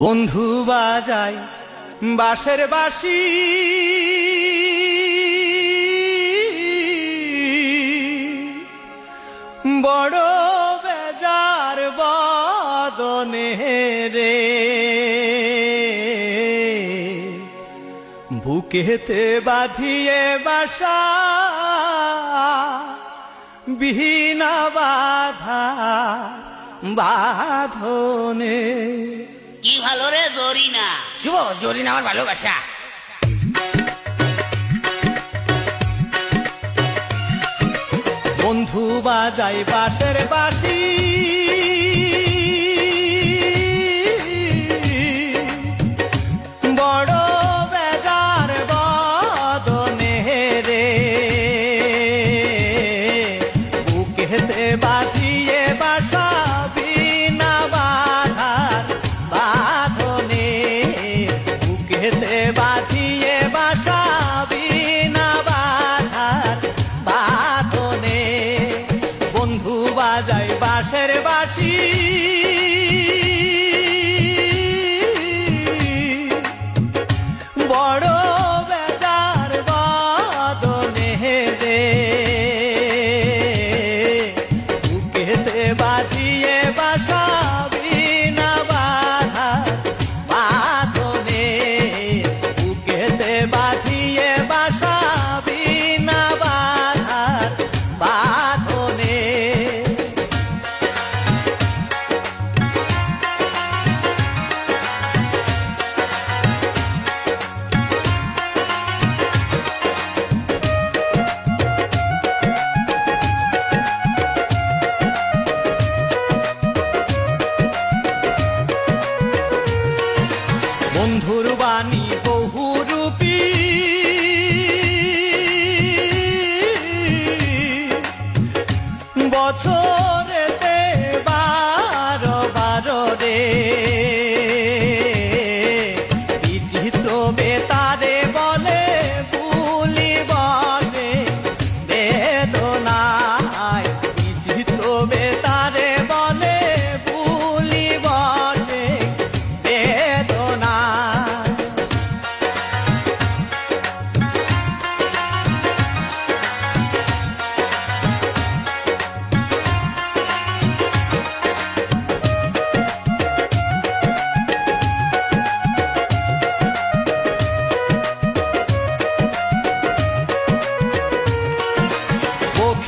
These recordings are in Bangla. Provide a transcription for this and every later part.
বন্ধু বাজায় বাঁশের বাসি বড় বেজার বদনে রে। বুকেতে বাঁধিয়ে বাসা বিহীনা বাধা বাঁধনে। কি ভালো রে জরিনা? শুভ জরিনা আমার ভালোবাসা। বন্ধু বাজাই বাঁশের বাসি বাঁশের বাসি বন্ধুর বাণী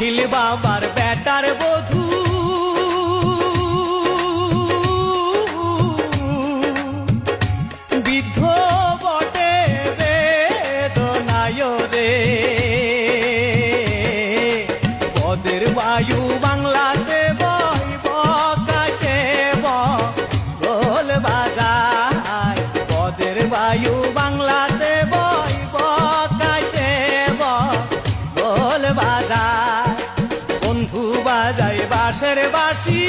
বখিল বাবার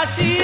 I see.